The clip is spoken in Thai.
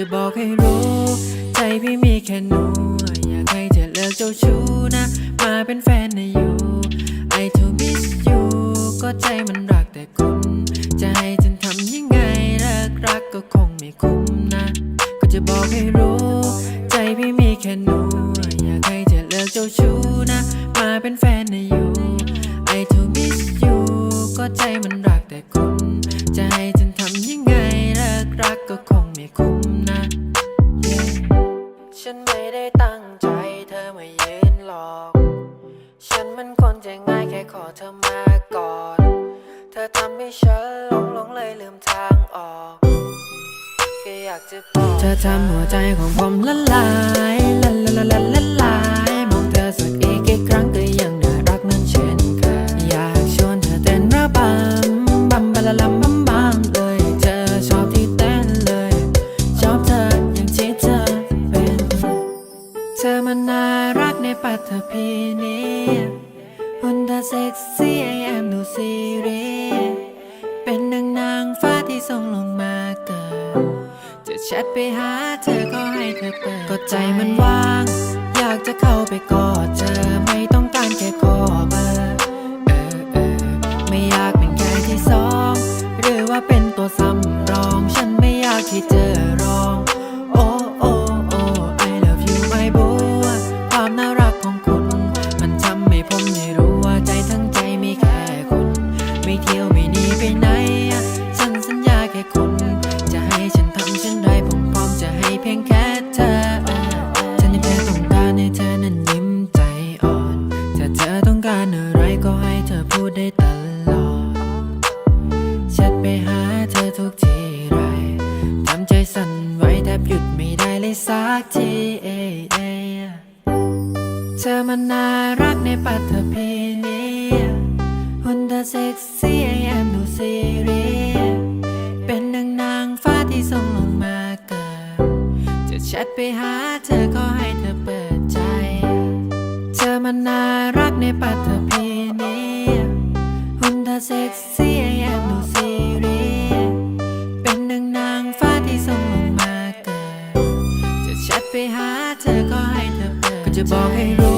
จะบอกให้รู้ ใจพี่มีแค่หนูอยากให้เธอเลิกเจ้าชู้นะ มาเป็นแฟนนะอยู่ I to miss you ก็ใจมันรักแต่คุณ จะให้ฉันทำยังไงเลิกรักก็คงไม่คุ้มนะ ก็จะบอกให้รู้ ใจพี่มีแค่หนูอยากให้เธอเลิกเจ้าชู้นะ มาเป็นแฟนนะอยู่ I to miss you ก็ใจมัน มันคนใจง่ายแค่ขอเธอมาก่อน เธอทำให้ฉันหลงหลงเลยลืมทางออกแค่อยากจะบอกเธอทำหัวใจของผมละลายละละละละละลายมองเธอสักอีกกี่ครั้งก็ยังน่ารักนั้นเช่นเคยอยากชวนเธอเต้นระบำบัมบะละลัมบัมบัมเลยเธอชอบที่เต้นเลยชอบเธออย่างที่เธอเป็น เธอมันน่ารักในปัตภี เซ็กซี่ไอแอมดูซีรีส์เป็นนางนางฟ้าที่ส่งลงมาเกิด จะแชทไปหาเธอก็ให้เธอเปิดก็ใจมันว่าง อยากจะเข้าไปกอดเธอไม่ต้องการแค่ขอเบอร์เออเออไม่อยากเป็นแค่ที่สอง หรือว่าเป็นตัวซ้ำ ไม่เที่ยวไม่หนีไปไหนฉันสัญญาแค่คุณ จะให้ฉันทำเช่นไรผมพร้อมจะให้เพียงแค่เธอฉันยังแค่ต้องการให้เธอนั้นยิ้มใจอ่อน ถ้าเธอต้องการอะไรก็ให้เธอพูดได้ตลอดแชทไปหาเธอทุกทีไรทำใจสั่นไหวแทบหยุดไม่ได้เลยสักทีเอเอเธอมันน่ารักในปัตภีนี้หุ่น เธอเซ็กซี่ไอแอมดูซีรีส์เป็นนางนางฟ้าที่ส่งลงมาเกิด จะแชทไปหาเธอก็ให้เธอเปิดใจ เธอมันน่ารักในปัตภีนี้หุ่นเธอเซ็กซี่ไอแอมดูซีรีส์เป็นนางนางฟ้าที่ส่งลงมาเกิด จะแชทไปหาเธอก็ให้เธอเปิดก็จะบอกให้รู้